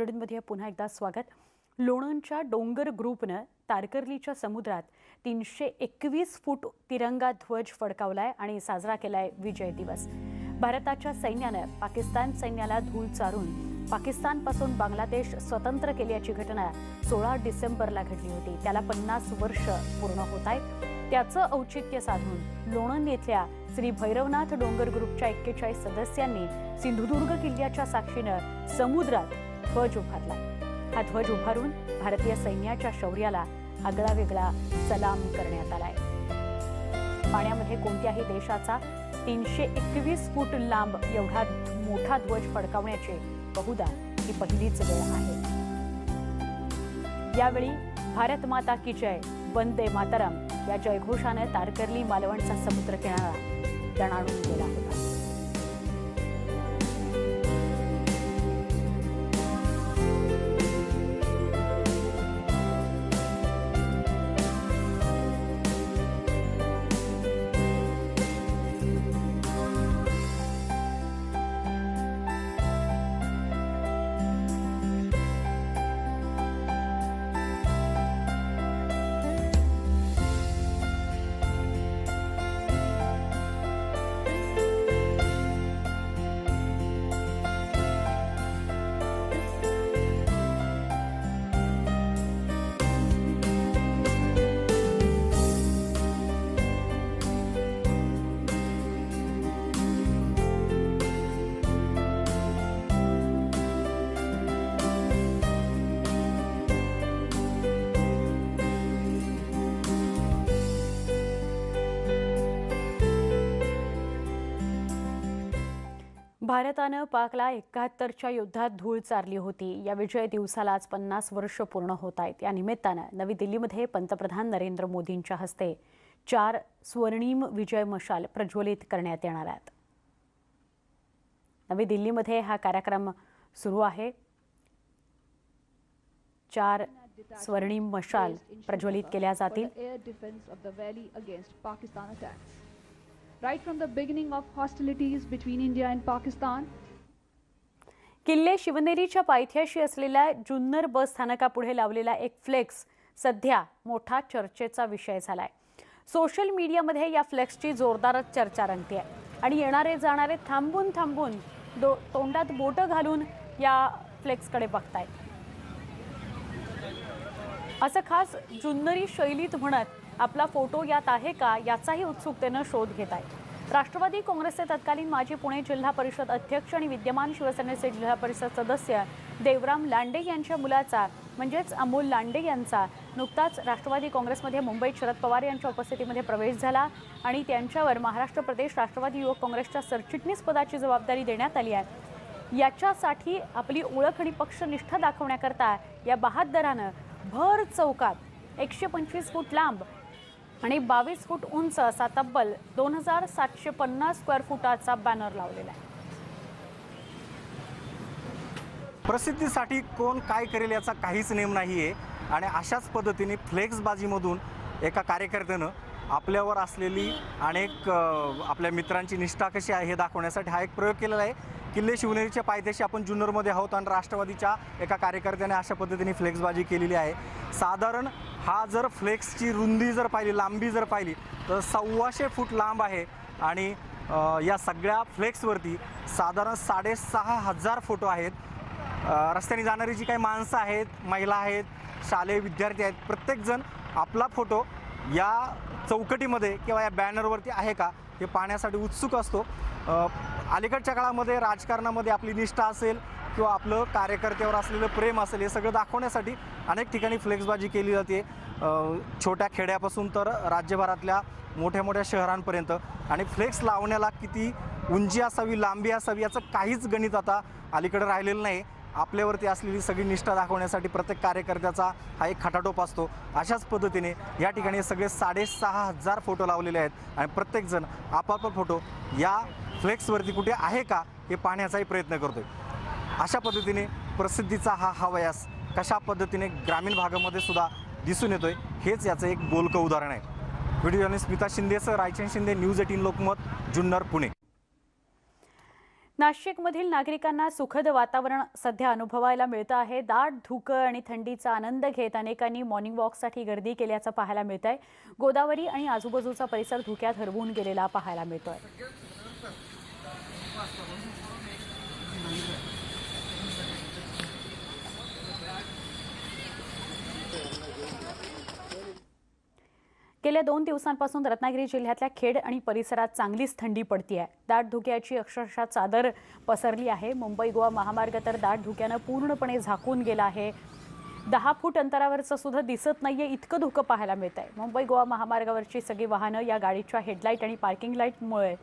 बुलेटिनमध्ये पुन्हा एकदा स्वागत. लोणंदच्या डोंगर ग्रुपनं तारकर्लीच्या समुद्रात तीनशे एकवीस फूट तिरंगा ध्वज फडकावलाय आणि साजरा केलाय विजय दिवस. भारताच्या सैन्यानं पाकिस्तान सैन्याला धूळ चारून पाकिस्तानपासून बांगलादेश स्वतंत्र केल्याची घटना सोळा डिसेंबरला घडली होती. त्याला पन्नास वर्ष पूर्ण होत आहेत त्याचं औचित्य साधून लोणंद येथल्या श्री भैरवनाथ डोंगर ग्रुपच्या एक्केचाळीस सदस्यांनी सिंधुदुर्ग किल्ल्याच्या साक्षीनं समुद्रात ध्वज उभारला. हा ध्वज उभारून भारतीय सैन्याच्या शौर्याला आगळा वेगळा सलाम करण्यात आलाय. पाण्यामध्ये कोणत्याही देशाचा तीनशे एकवीस फूट लांब एवढा मोठा ध्वज फडकावण्याची बहुधा ही पहिलीच वेळ आहे. यावेळी भारत माता की जय वंदे मातरम या जयघोषाने तारकर्ली मालवणचा समुद्र किनारा दणाणून गेला होता. भारतानं पाकला एकाहत्तरच्या युद्धात धूळ चारली होती. या विजय दिवसाला आज पन्नास वर्ष पूर्ण होत आहेत. या निमित्तानं नवी दिल्लीमध्ये पंतप्रधान नरेंद्र मोदींच्या हस्ते चार स्वर्णिम विजय मशाल प्रज्वलित करण्यात येणार आहेत. नवी दिल्लीमध्ये हा कार्यक्रम सुरू आहे. चार स्वर्णिम मशाल प्रज्वलित केल्या जातील. Right from the beginning of hostilities between India and Pakistan, किल्ले शिवनेरीच्या पायथ्याशी असलेल्या जुन्नर बस स्थानकापुढे लावलेला एक फ्लेक्स सध्या मोठा चर्चेचा विषय झालाय. सोशल मीडियामध्ये या फ्लेक्सची जोरदारच चर्चा रंगते आहे. आणि येणारे जाणारे थांबून थांबून दो तोंडात बोटं घालून या फ्लेक्सकडे बघतायत. असं खास जुन्नरी शैलीत म्हणत आपला फोटो यात आहे का याचाही उत्सुकतेनं शोध घेत आहे राष्ट्रवादी काँग्रेसचे तत्कालीन माजी पुणे जिल्हा परिषद अध्यक्ष आणि विद्यमान शिवसेनेचे जिल्हा परिषद सदस्य देवराम लांडे यांच्या मुलाचा म्हणजेच अमोल लांडे यांचा नुकताच राष्ट्रवादी काँग्रेसमध्ये मुंबईत शरद पवार यांच्या उपस्थितीमध्ये प्रवेश झाला आणि त्यांच्यावर महाराष्ट्र प्रदेश राष्ट्रवादी युवक काँग्रेसच्या सरचिटणीस पदाची जबाबदारी देण्यात आली आहे. याच्यासाठी आपली ओळख आणि पक्षनिष्ठा दाखवण्याकरता या बहादरानं भर चौकात एकशे पंचवीस फूट लांब आणि बावीस फूट उंच असा तब्बल दोन हजार सातशे पन्नास स्क्वेअर फुटाचा बॅनर लावलेला आहे. प्रसिद्धीसाठी कोण काय करेल याचा काहीच नेम नाही आहे आणि अशाच पद्धतीने फ्लेक्सबाजीमधून एका कार्यकर्त्यानं आपल्यावर असलेली अनेक आपल्या मित्रांची निष्ठा कशी आहे हे दाखवण्यासाठी हा एक प्रयोग केलेला आहे. किल्ले शिवनेरीच्या पायथ्याशी आपण जुन्नरमध्ये आहोत आणि राष्ट्रवादीच्या एका कार्यकर्त्याने अशा पद्धतीने फ्लेक्सबाजी केलेली आहे. साधारण हा जर फ्लेक्सची रुंदी जर पाहिली लांबी जर पाहिली तर सव्वाशे फूट लांब आहे. आणि या सगळ्या फ्लेक्सवरती साधारण साडेसहा हजार फोटो आहेत. रस्त्याने जाणारी जी काही माणसं आहेत महिला आहेत शालेय विद्यार्थी आहेत प्रत्येकजण आपला फोटो या चौकटीमध्ये किंवा या बॅनरवरती आहे का हे पाहण्यासाठी उत्सुक असतो. अलीकडच्या काळामध्ये राजकारणामध्ये आपली निष्ठा असेल किंवा आपलं कार्यकर्त्यावर असलेलं प्रेम असेल हे सगळं दाखवण्यासाठी अनेक ठिकाणी फ्लेक्सबाजी केली जाते. छोट्या खेड्यापासून तर राज्यभरातल्या मोठ्या मोठ्या शहरांपर्यंत. आणि फ्लेक्स लावण्याला किती उंची असावी लांबी असावी याचं काहीच गणित आता अलीकडे राहिलेलं नाही. आपल्यावरती असलेली सगळी निष्ठा दाखवण्यासाठी प्रत्येक कार्यकर्त्याचा हा एक खटाटोप असतो. अशाच पद्धतीने या ठिकाणी सगळे साडेसहा हजार फोटो लावलेले आहेत. आणि प्रत्येकजण आपापला फोटो या फ्लेक्सवरती कुठे आहे का हे पाहण्याचाही प्रयत्न करतोय. अशा पद्धतीने प्रसिद्धीचा हा हवयास कशा पद्धतीने ग्रामीण भागामध्ये सुद्धा दिसून येतोय हेच याचं एक बोलकं उदाहरण आहे. व्हिडिओ जर्नलिस्ट स्मिता शिंदेसह रायचंद शिंदे न्यूज एटीन लोकमत जुन्नर पुणे. नाशिकमधील नागरिकांना सुखद वातावरण सध्या अनुभवायला मिळतं आहे. दाट धुकं आणि थंडीचा आनंद घेत अनेकांनी मॉर्निंग वॉकसाठी गर्दी केल्याचं पाहायला मिळत आहे गोदावरी आणि आजूबाजूचा परिसर धुक्यात हरवून गेलेला पाहायला मिळतोय. गेल्या दोन दिवसांपासून रत्नागिरी जिल्ह्यातल्या खेड आणि परिसरात चांगलीच थंडी पडती आहे दाट धुक्याची अक्षरशः चादर पसरली आहे. मुंबई गोवा महामार्ग तर दाट धुक्यानं पूर्णपणे झाकून गेला आहे. दहा फूट अंतरावरचं सुद्धा दिसत नाहीये इतकं धुकं पाहायला मिळत आहे मुंबई गोवा महामार्गावरची सगळी वाहनं या गाडीच्या हेडलाईट आणि पार्किंग लाईटमुळे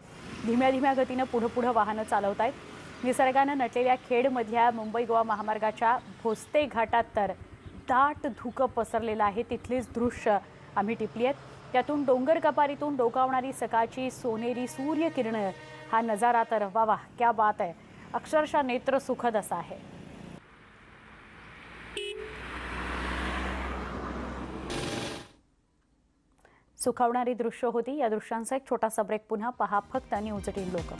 धीम्या धीम्या गतीनं पुढं पुढं वाहनं चालवत आहेत निसर्गानं नटलेल्या खेडमधल्या मुंबई गोवा महामार्गाच्या भोसते घाटात तर दाट धुकं पसरलेलं आहे. तिथलीच दृश्य आम्ही टिपली आहेत त्यातून डोंगर कपारीतून डोकावणारी सकाळची सोनेरी सूर्यकिरणं हा नजारा तर वा वा क्या बात आहे. अक्षरशः नेत्र सुखद असा आहे. सुखावणारी दृश्य होती या दृश्यांचा एक छोटासा ब्रेक पुन्हा पहा फक्त न्यूज टीन लोक.